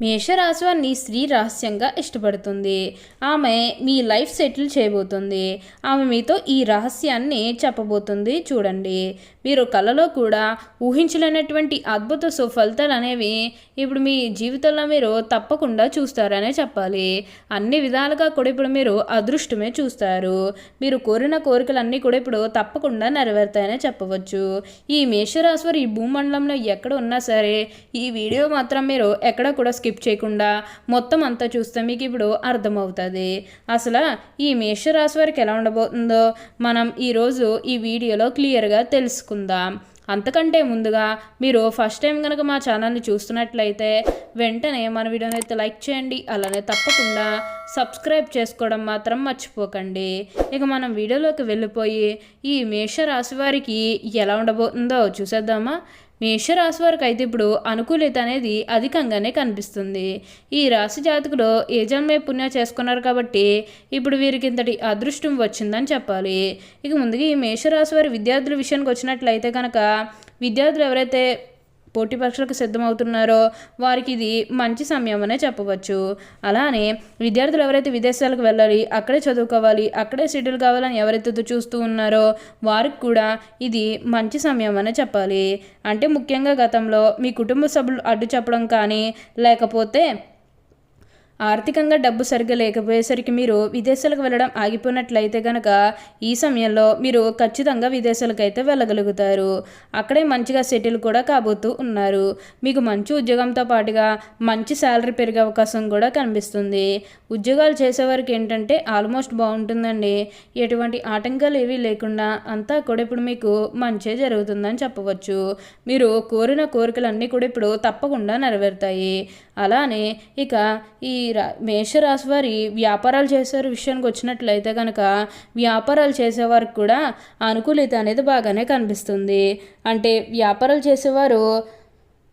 మేషరాశి వారిని స్త్రీ రహస్యంగా ఇష్టపడుతుంది. ఆమె మీ లైఫ్ సెటిల్ చేయబోతుంది. ఆమె మీతో ఈ రహస్యాన్ని చెప్పబోతుంది చూడండి. మీరు కళలో కూడా ఊహించలేనటువంటి అద్భుత సుఫలితాలు అనేవి ఇప్పుడు మీ జీవితంలో మీరు తప్పకుండా చూస్తారనే చెప్పాలి. అన్ని విధాలుగా కూడా ఇప్పుడు మీరు అదృష్టమే చూస్తారు. మీరు కోరిన కోరికలన్నీ కూడా ఇప్పుడు తప్పకుండా నెరవేరుతాయనే చెప్పవచ్చు. ఈ మేషరాశి వారు ఈ భూమండలంలో ఎక్కడ ఉన్నా సరే ఈ వీడియో మాత్రం మీరు ఎక్కడ కూడా స్కిప్ చేయకుండా మొత్తం అంతా చూస్తే మీకు ఇప్పుడు అర్థమవుతుంది. అసలు ఈ మేషరాశి వారికి ఎలా ఉండబోతుందో మనం ఈరోజు ఈ వీడియోలో క్లియర్గా తెలుసుకుందాం. అంతకంటే ముందుగా మీరు ఫస్ట్ టైం కనుక మా ఛానల్ని చూస్తున్నట్లయితే వెంటనే మన వీడియోని అయితే లైక్ చేయండి అలానే తప్పకుండా సబ్స్క్రైబ్ చేసుకోవడం మాత్రం మర్చిపోకండి. ఇక మనం వీడియోలోకి వెళ్ళిపోయి ఈ మేషరాశి వారికి ఎలా ఉండబోతుందో చూసేద్దామా? మేషరాశి వారికి అయితే ఇప్పుడు అనుకూలిత అనేది అధికంగానే కనిపిస్తుంది. ఈ రాశి జాతకులు ఏ జన్మే పుణ్య చేసుకున్నారు కాబట్టి ఇప్పుడు వీరికి ఇంతటి అదృష్టం వచ్చిందని చెప్పాలి. ఇక ముందుగా ఈ మేషరాశి వారి విద్యార్థుల విషయానికి వచ్చినట్లయితే కనుక విద్యార్థులు ఎవరైతే పోటీ పరీక్షలకు సిద్ధమవుతున్నారో వారికి ఇది మంచి సమయం అనే చెప్పవచ్చు. అలానే విద్యార్థులు ఎవరైతే విదేశాలకు వెళ్ళాలి అక్కడే చదువుకోవాలి అక్కడే సీటులు కావాలని ఎవరైతే చూస్తూ ఉన్నారో వారికి కూడా ఇది మంచి సమయం అనే చెప్పాలి. అంటే ముఖ్యంగా గతంలో మీ కుటుంబ సభ్యులు అడ్డు చెప్పడం కానీ లేకపోతే ఆర్థికంగా డబ్బు సరిగ్గా లేకపోయేసరికి మీరు విదేశాలకు వెళ్ళడం ఆగిపోయినట్లయితే కనుక ఈ సమయంలో మీరు ఖచ్చితంగా విదేశాలకు అయితే వెళ్ళగలుగుతారు. అక్కడే మంచిగా సెటిల్ కూడా కాబోతూ ఉన్నారు. మీకు మంచి ఉద్యోగంతో పాటుగా మంచి శాలరీ పెరిగే అవకాశం కూడా కనిపిస్తుంది. ఉద్యోగాలు చేసేవారికి ఏంటంటే ఆల్మోస్ట్ బాగుంటుందండి. ఎటువంటి ఆటంకాలు ఏవీ లేకుండా అంతా కూడా ఇప్పుడు మీకు మంచే జరుగుతుందని చెప్పవచ్చు. మీరు కోరిన కోరికలన్నీ కూడా ఇప్పుడు తప్పకుండా నెరవేరుతాయి. అలానే ఇక ఈ మేషరాశి వారి వ్యాపారాలు చేసే విషయానికి వచ్చినట్లయితే కనుక వ్యాపారాలు చేసేవారికి కూడా అనుకూలిత అనేది బాగానే కనిపిస్తుంది. అంటే వ్యాపారాలు చేసేవారు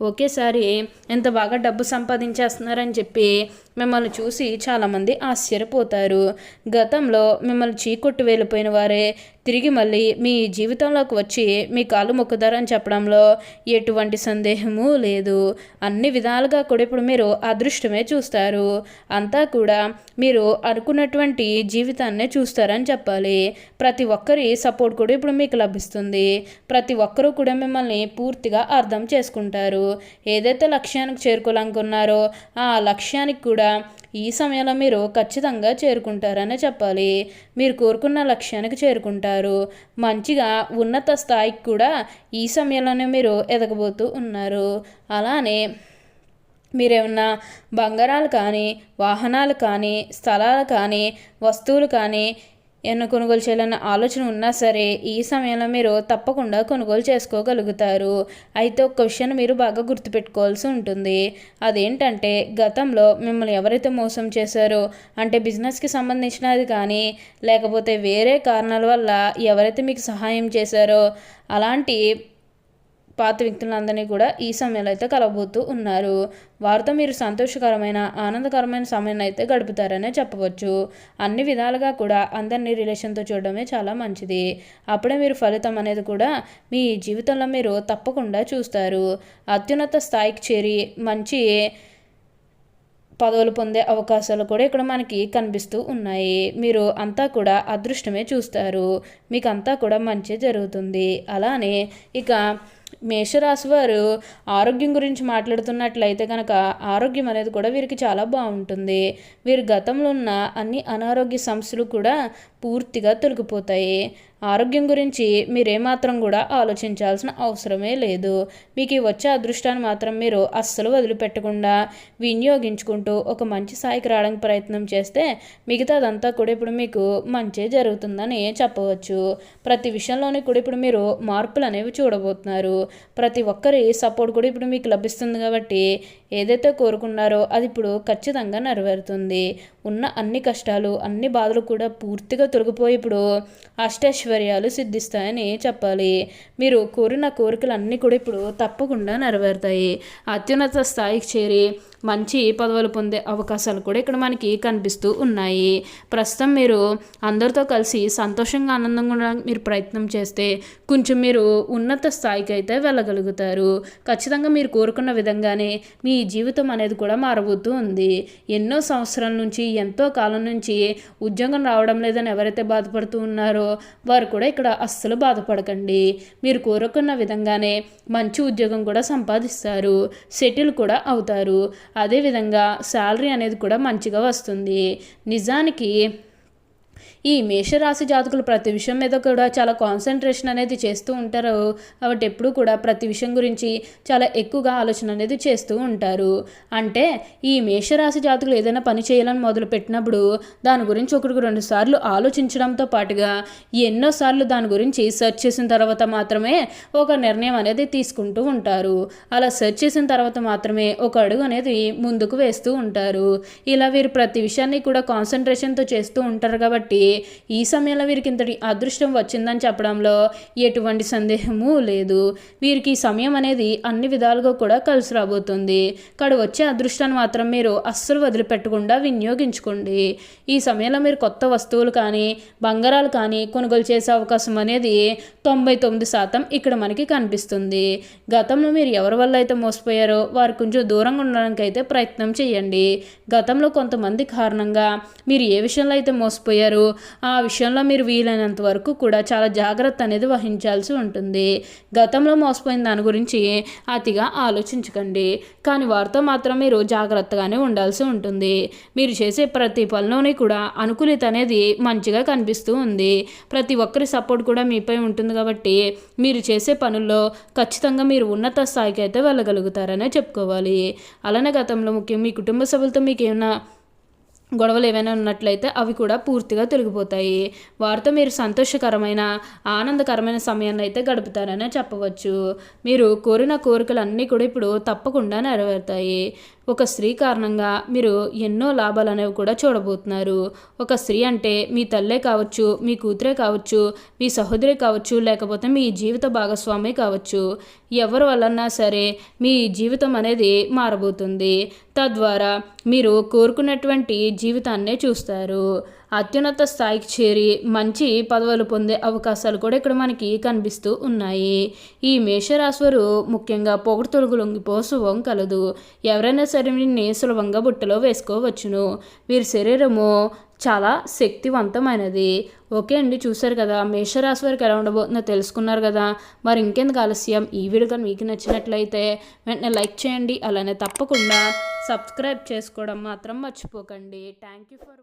ఒకేసారి ఎంత బాగా డబ్బు సంపాదించేస్తున్నారని చెప్పి మిమ్మల్ని చూసి చాలామంది ఆశ్చర్యపోతారు. గతంలో మిమ్మల్ని చీకొట్టు వెళ్ళిపోయిన వారే తిరిగి మళ్ళీ మీ జీవితంలోకి వచ్చి మీ కాలు మొక్కుతారని చెప్పడంలో ఎటువంటి సందేహము లేదు. అన్ని విధాలుగా కూడా ఇప్పుడు మీరు అదృష్టమే చూస్తారు. అంతా కూడా మీరు అనుకున్నటువంటి జీవితాన్నే చూస్తారని చెప్పాలి. ప్రతి ఒక్కరి సపోర్ట్ కూడా ఇప్పుడు మీకు లభిస్తుంది. ప్రతి ఒక్కరూ కూడా మిమ్మల్ని పూర్తిగా అర్థం చేసుకుంటారు. ఏదైతే లక్ష్యానికి చేరుకోవాలనుకున్నారో ఆ లక్ష్యానికి కూడా కూడా ఈ సమయంలో మీరు ఖచ్చితంగా చేరుకుంటారనే చెప్పాలి. మీరు కోరుకున్న లక్ష్యానికి చేరుకుంటారు. మంచిగా ఉన్నత స్థాయికి కూడా ఈ సమయంలోనే మీరు ఎదగబోతూ ఉన్నారు. అలానే మీరేమన్నా బంగారాలు కానీ వాహనాలు కానీ స్థలాలు కానీ వస్తువులు కానీ ఏమైనా కొనుగోలు చేయాలన్న ఆలోచన ఉన్నా సరే ఈ సమయంలో మీరు తప్పకుండా కొనుగోలు చేసుకోగలుగుతారు. అయితే ఒక విషయాన్ని మీరు బాగా గుర్తుపెట్టుకోవాల్సి ఉంటుంది. అదేంటంటే గతంలో మిమ్మల్ని ఎవరైతే మోసం చేశారో అంటే బిజినెస్కి సంబంధించినది కానీ లేకపోతే వేరే కారణాల వల్ల ఎవరైతే మీకు సహాయం చేశారో అలాంటి పాత వ్యక్తులందరినీ కూడా ఈ సమయంలో అయితే కలవబోతూ ఉన్నారు. వారితో మీరు సంతోషకరమైన ఆనందకరమైన సమయాన్ని అయితే గడుపుతారనే చెప్పవచ్చు. అన్ని విధాలుగా కూడా అందరినీ రిలేషన్తో చూడడమే చాలా మంచిది. అప్పుడే మీరు ఫలితం అనేది కూడా మీ జీవితంలో మీరు తప్పకుండా చూస్తారు. అత్యున్నత స్థాయికి చేరి మంచి పదవులు పొందే అవకాశాలు కూడా ఇక్కడ మనకి కనిపిస్తూ ఉన్నాయి. మీరు అంతా కూడా అదృష్టమే చూస్తారు. మీకు అంతా కూడా మంచి జరుగుతుంది. అలానే ఇక మేషరాశి వారు ఆరోగ్యం గురించి మాట్లాడుతున్నట్లయితే కనుక ఆరోగ్యం అనేది కూడా వీరికి చాలా బాగుంటుంది. వీరి గతంలో ఉన్న అన్ని అనారోగ్య సమస్యలు కూడా పూర్తిగా తొలగిపోతాయి. ఆరోగ్యం గురించి మీరేమాత్రం కూడా ఆలోచించాల్సిన అవసరమే లేదు. మీకు వచ్చే అదృష్టాన్ని మాత్రం మీరు అస్సలు వదిలిపెట్టకుండా వినియోగించుకుంటూ ఒక మంచి స్థాయికి రావడానికి ప్రయత్నం చేస్తే మిగతాదంతా కూడా ఇప్పుడు మీకు మంచి జరుగుతుందని చెప్పవచ్చు. ప్రతి విషయంలోనే కూడా ఇప్పుడు మీరు మార్పులు అనేవి చూడబోతున్నారు. ప్రతి ఒక్కరి సపోర్ట్ కూడా ఇప్పుడు మీకు లభిస్తుంది కాబట్టి ఏదైతే కోరుకున్నారో అది ఇప్పుడు ఖచ్చితంగా నెరవేరుతుంది. ఉన్న అన్ని కష్టాలు అన్ని బాధలు కూడా పూర్తిగా తొలగిపోయి ఇప్పుడు అష్టైశ్వర్యాలు సిద్ధిస్తాయని చెప్పాలి. మీరు కోరిన కోరికలు అన్నీ కూడా ఇప్పుడు తప్పకుండా నెరవేరుతాయి. అత్యున్నత స్థాయికి చేరి మంచి పదవులు పొందే అవకాశాలు కూడా ఇక్కడ మనకి కనిపిస్తూ ఉన్నాయి. ప్రస్తుతం మీరు అందరితో కలిసి సంతోషంగా ఆనందంగా ఉండడానికి మీరు ప్రయత్నం చేస్తే కొంచెం మీరు ఉన్నత స్థాయికి అయితే వెళ్ళగలుగుతారు. ఖచ్చితంగా మీరు కోరుకున్న విధంగానే మీ జీవితం అనేది కూడా మారబోతూ ఉంది. ఎన్నో సంవత్సరాల నుంచి ఎంతో కాలం నుంచి ఉద్యోగం రావడం లేదని ఎవరైతే బాధపడుతూ ఉన్నారో వారు కూడా ఇక్కడ అస్సలు బాధపడకండి. మీరు కోరుకున్న విధంగానే మంచి ఉద్యోగం కూడా సంపాదిస్తారు. సెటిల్ కూడా అవుతారు. అదేవిధంగా శాలరీ అనేది కూడా మంచిగా వస్తుంది. నిజానికి ఈ మేషరాశి జాతకులు ప్రతి విషయం మీద కూడా చాలా కాన్సన్ట్రేషన్ అనేది చేస్తూ ఉంటారు. కాబట్టి ఎప్పుడు కూడా ప్రతి విషయం గురించి చాలా ఎక్కువగా ఆలోచన అనేది చేస్తూ ఉంటారు. అంటే ఈ మేషరాశి జాతకులు ఏదైనా పని చేయాలని మొదలు పెట్టినప్పుడు దాని గురించి ఒకరికి రెండు సార్లు ఆలోచించడంతో పాటుగా ఎన్నోసార్లు దాని గురించి సెర్చ్ చేసిన తర్వాత మాత్రమే ఒక నిర్ణయం అనేది తీసుకుంటూ ఉంటారు. అలా సెర్చ్ చేసిన తర్వాత మాత్రమే ఒక అడుగు అనేది ముందుకు వేస్తూ ఉంటారు. ఇలా వీరు ప్రతి విషయాన్ని కూడా కాన్సన్ట్రేషన్తో చేస్తూ ఉంటారు కాబట్టి ఈ సమయంలో వీరికి ఇంతటి అదృష్టం వచ్చిందని చెప్పడంలో ఎటువంటి సందేహము లేదు. వీరికి ఈ సమయం అనేది అన్ని విధాలుగా కూడా కలిసి రాబోతుంది. ఇక్కడ వచ్చే అదృష్టాన్ని మాత్రం మీరు అస్సలు వదిలిపెట్టకుండా వినియోగించుకోండి. ఈ సమయంలో మీరు కొత్త వస్తువులు కానీ బంగారాలు కానీ కొనుగోలు చేసే అవకాశం అనేది తొంభై తొమ్మిది శాతం ఇక్కడ మనకి కనిపిస్తుంది. గతంలో మీరు ఎవరి వల్ల అయితే మోసపోయారో వారు కొంచెం దూరంగా ఉండడానికి అయితే ప్రయత్నం చేయండి. గతంలో కొంతమంది కారణంగా మీరు ఏ విషయంలో అయితే మోసపోయారో ఆ విషయంలో మీరు వీలైనంత వరకు కూడా చాలా జాగ్రత్త అనేది వహించాల్సి ఉంటుంది. గతంలో మోసపోయిన దాని గురించి అతిగా ఆలోచించకండి. కానీ వారితో మాత్రం మీరు జాగ్రత్తగానే ఉండాల్సి ఉంటుంది. మీరు చేసే ప్రతి పనిలోని కూడా అనుకూలిత అనేది మంచిగా కనిపిస్తూ ఉంది. ప్రతి ఒక్కరి సపోర్ట్ కూడా మీపై ఉంటుంది కాబట్టి మీరు చేసే పనుల్లో ఖచ్చితంగా మీరు ఉన్నత స్థాయికి అయితే వెళ్ళగలుగుతారనే చెప్పుకోవాలి. అలానే గతంలో ముఖ్యం మీ కుటుంబ సభ్యులతో మీకు ఏమైనా గొడవలు ఏమైనా ఉన్నట్లయితే అవి కూడా పూర్తిగా తొలగిపోతాయి. వారితో మీరు సంతోషకరమైన ఆనందకరమైన సమయాన్ని అయితే గడుపుతారనే చెప్పవచ్చు. మీరు కోరిన కోరికలు అన్నీ కూడా ఇప్పుడు తప్పకుండా నెరవేరుతాయి. ఒక స్త్రీ కారణంగా మీరు ఎన్నో లాభాలు అనేవి కూడా చూడబోతున్నారు. ఒక స్త్రీ అంటే మీ తల్లే కావచ్చు మీ కూతురే కావచ్చు మీ సహోదరి కావచ్చు లేకపోతే మీ జీవిత భాగస్వామి కావచ్చు. ఎవరి వలన్నా సరే మీ జీవితం అనేది మారబోతుంది. తద్వారా మీరు కోరుకున్నటువంటి జీవితాన్నే చూస్తారు. అత్యున్నత స్థాయికి చేరి మంచి పదవులు పొందే అవకాశాలు కూడా ఇక్కడ మనకి కనిపిస్తూ ఉన్నాయి. ఈ మేషరాశివారు ముఖ్యంగా పొగడుతొలుగు లొంగిపో శుభం కలదు. ఎవరైనా సరే వీరిని సులభంగా బుట్టలో వేసుకోవచ్చును. వీరి శరీరము చాలా శక్తివంతమైనది. ఓకే అండి చూసారు కదా మేషరాశి వారికి ఎలా ఉండబోతుందో తెలుసుకున్నారు కదా. మరి ఇంకెందుకు ఆలస్యం? ఈ వీడియో కానీ మీకు నచ్చినట్లయితే వెంటనే లైక్ చేయండి. అలానే తప్పకుండా సబ్స్క్రైబ్ చేసుకోవడం మాత్రం మర్చిపోకండి. Thank you for